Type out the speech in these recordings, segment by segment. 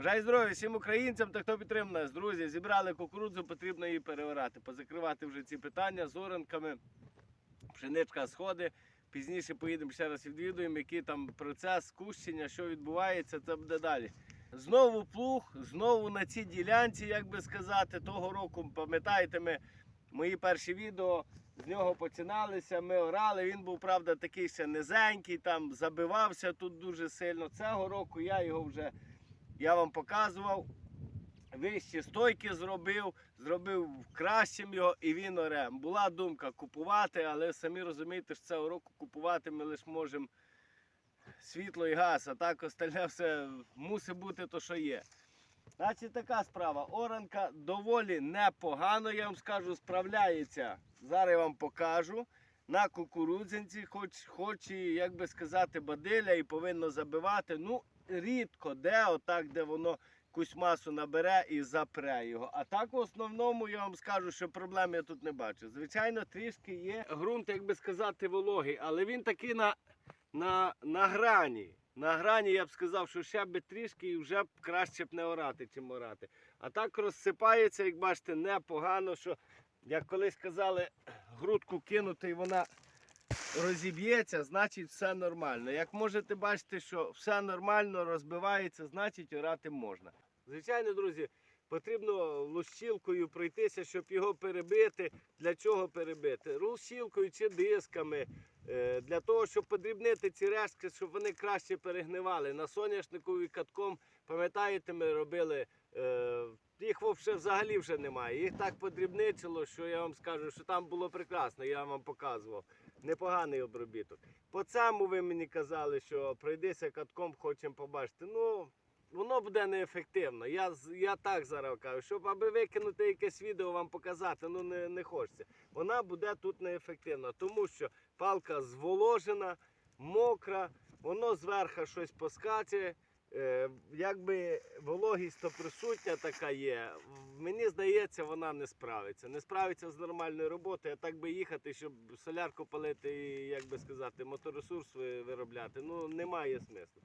Бажаю здоров'я всім українцям та хто підтримує нас. Друзі, зібрали кукурудзу, потрібно її переорати, позакривати вже ці питання з оранками. Пшеничка сходи. Пізніше поїдемо ще раз відвідуємо, який там процес кущення, що відбувається, це буде далі. Знову плуг, знову на цій ділянці, як би сказати, того року, пам'ятаєте, ми мої перші відео з нього починалися. Ми орали. Він був, правда, такий ще низенький, там забивався тут дуже сильно. Цього року я його вже я вам показував. Вищі стойки зробив, зробив кращим його і він оре. Була думка купувати, але самі розумієте, що цього року купувати ми лише можемо світло і газ, а так остальне все мусить бути то, що є. Значить, така справа. Оранка доволі непогано, я вам скажу, справляється. Зараз я вам покажу. На кукурудзинці, хоч, хоч і, як би сказати, бадиля і повинно забивати. Ну, рідко де, отак, де воно якусь масу набере і запре його. А так в основному я вам скажу, що проблем я тут не бачу. Звичайно, трішки є ґрунт, як би сказати, вологий, але він такий на, на, на грані. На грані я б сказав, що ще би трішки і вже б краще б не орати, чим орати. А так розсипається, як бачите, непогано, що, як колись казали, грудку кинути і вона розіб'ється, значить все нормально. Як можете бачити, що все нормально розбивається, значить орати можна. Звичайно, друзі, потрібно лущілкою пройтися, щоб його перебити. Для чого перебити? Лущілкою чи дисками. Е, Для того, щоб подрібнити ці рештки, щоб вони краще перегнивали. На соняшнику і катком, пам'ятаєте, ми робили. е, Їх взагалі вже немає. Їх так подрібничило, що я вам скажу, що там було прекрасно, я вам показував. Непоганий обробіток. По цьому ви мені казали, що пройдися катком, хочемо побачити. Ну, воно буде неефективно. Я, я так зараз кажу, щоб аби викинути якесь відео вам показати, ну не, не хочеться. Вона буде тут неефективна, тому що палка зволожена, мокра, воно зверху щось поскаче. Е, якби вологість то присутня така є, мені здається, вона не справиться. Не справиться з нормальною роботою, а так би їхати, щоб солярку палити і, як би сказати, моторесурс виробляти. Ну, немає смислу.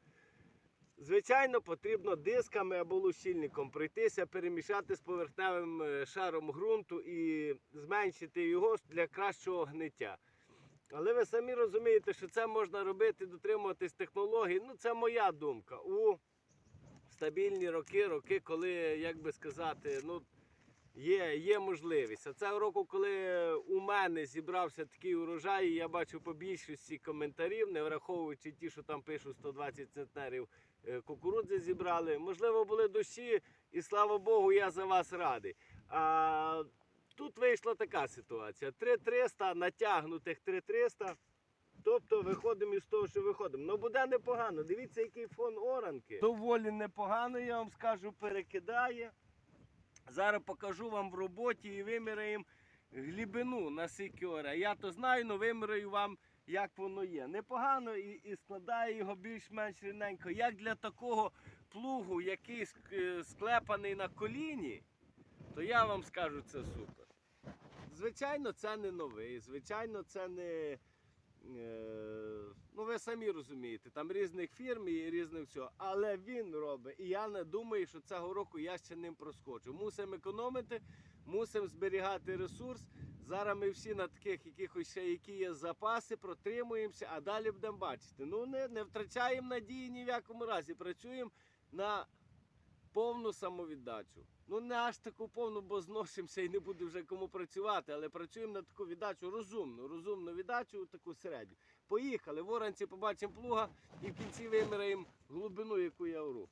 Звичайно, потрібно дисками або лущильником пройтися, перемішати з поверхневим е, шаром ґрунту і зменшити його для кращого гниття. Але ви самі розумієте, що це можна робити, дотримуватись технологій. Ну, це моя думка. У стабільні роки, роки, коли, як би сказати, ну, є, є можливість. А цього року, коли у мене зібрався такий урожай, і я бачу по більшості коментарів, не враховуючи ті, що там пишуть 120 центнерів е, кукурудзи зібрали. Можливо, були дощі, і слава Богу, я за вас радий. А тут вийшла така ситуація: 3300 натягнутих 3300. Тобто виходимо із того, що виходимо. Ну буде непогано. Дивіться, який фон оранки. Доволі непогано, я вам скажу, перекидає. Зараз покажу вам в роботі і виміряємо глибину на сикьора. Я то знаю, але виміряю вам, як воно є. Непогано і, і складає його більш-менш рівненько. Як для такого плугу, який е, склепаний на коліні, то я вам скажу, це супер. Звичайно, це не новий, звичайно, це не. Е, ну, ви самі розумієте, там різних фірм і різних всього. Але він робить. І я не думаю, що цього року я ще ним проскочу. Мусимо економити, мусимо зберігати ресурс. Зараз ми всі на таких якихось ще які є запаси, протримуємося, а далі будемо бачити. Ну, не, не втрачаємо надії ні в якому разі. Працюємо на повну самовіддачу. Ну не аж таку повну, бо зносимося і не буде вже кому працювати, але працюємо на таку віддачу розумну, розумну віддачу, таку середню. Поїхали, в оранці побачимо плуга і в кінці вимираємо глибину, яку я ору.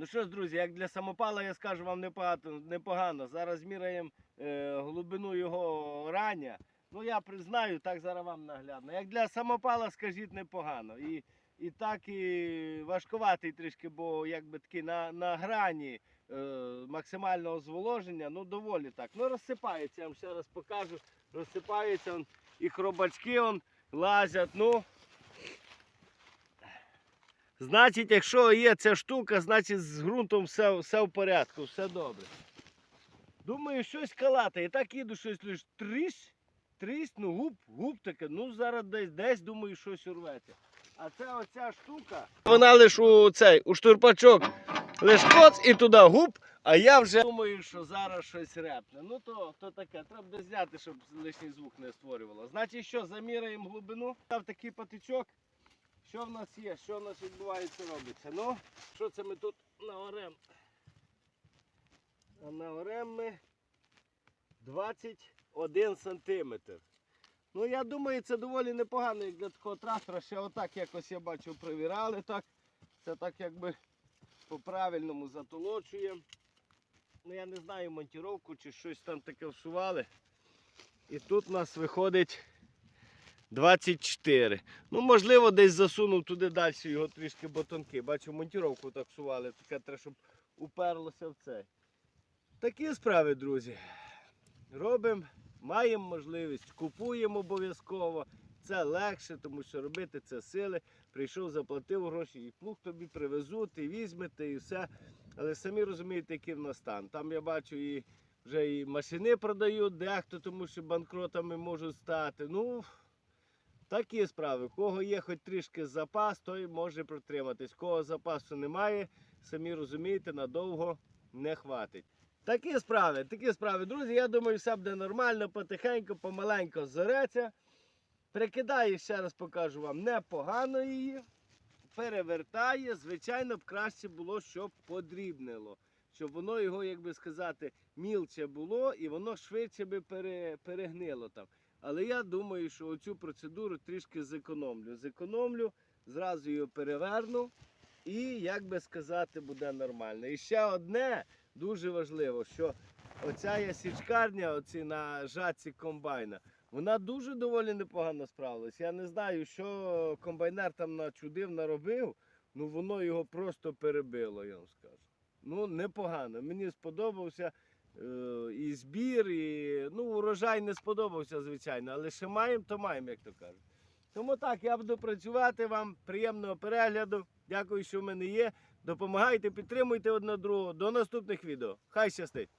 Ну що ж, друзі, як для самопала, я скажу вам непогано. Зараз міряємо е, глибину його рання. Ну я признаю, так зараз вам наглядно. Як для самопала, скажіть, непогано. І, і так і важкуватий трішки, бо якби такий на, на грані е, максимального зволоження, ну доволі так. Ну розсипається, я вам ще раз покажу. Розсипається он, і хробачки он, лазять. Ну, Значить, якщо є ця штука, значить з ґрунтом все, все в порядку, все добре. Думаю, щось калати. І так їду щось лиш трісь, трісь, ну губ, губ таке, ну зараз десь, десь думаю, щось урветься. А це оця штука. Вона лиш у цей, у штурпачок лиш коц і туди губ, а я вже думаю, що зараз щось репне. Ну то, то таке, треба зняти, щоб лишній звук не створювало. Значить, що, заміряємо глибину. Там такий патичок. Що в нас є? Що в нас відбувається, робиться? Ну, що це ми тут наорем? А наорем ми 21 сантиметр. Ну, я думаю, це доволі непогано, як для такого трактора. Ще отак якось я бачу, провірали так. Це так якби по-правильному затолочуємо. Ну, я не знаю монтіровку чи щось там таке всували. І тут у нас виходить 24. Ну, можливо, десь засунув туди далі його трішки ботонки. Бачу, монтіровку так сували, таке треба, щоб уперлося в цей. Такі справи, друзі. Робимо, маємо можливість, купуємо обов'язково. Це легше, тому що робити це сили. Прийшов, заплатив гроші, і плуг тобі привезуть, і візьмете, і все. Але самі розумієте, який в нас стан. Там я бачу і вже і машини продають, дехто, тому що банкротами можуть стати. Ну, Такі справи. Кого є хоч трішки запас, той може протриматись. Кого запасу немає, самі розумієте, надовго не хватить. Такі справи, такі справи. Друзі, я думаю, все буде нормально, потихеньку, помаленьку зореться. Прикидаю, ще раз покажу вам, непогано її. Перевертає. Звичайно б краще було, щоб подрібнило. Щоб воно його, як би сказати, мілче було і воно швидше би перегнило там. Але я думаю, що оцю процедуру трішки зекономлю. Зекономлю, зразу її переверну і, як би сказати, буде нормально. І ще одне дуже важливо, що оця є січкарня, оці на жатці комбайна, вона дуже доволі непогано справилась. Я не знаю, що комбайнер там начудив, наробив, ну воно його просто перебило, я вам скажу. Ну, непогано. Мені сподобався і збір, і ну, урожай не сподобався, звичайно, але ще маємо, то маємо, як то кажуть. Тому так, я буду працювати вам. Приємного перегляду. Дякую, що в мене є. Допомагайте, підтримуйте одне другого. До наступних відео. Хай щастить!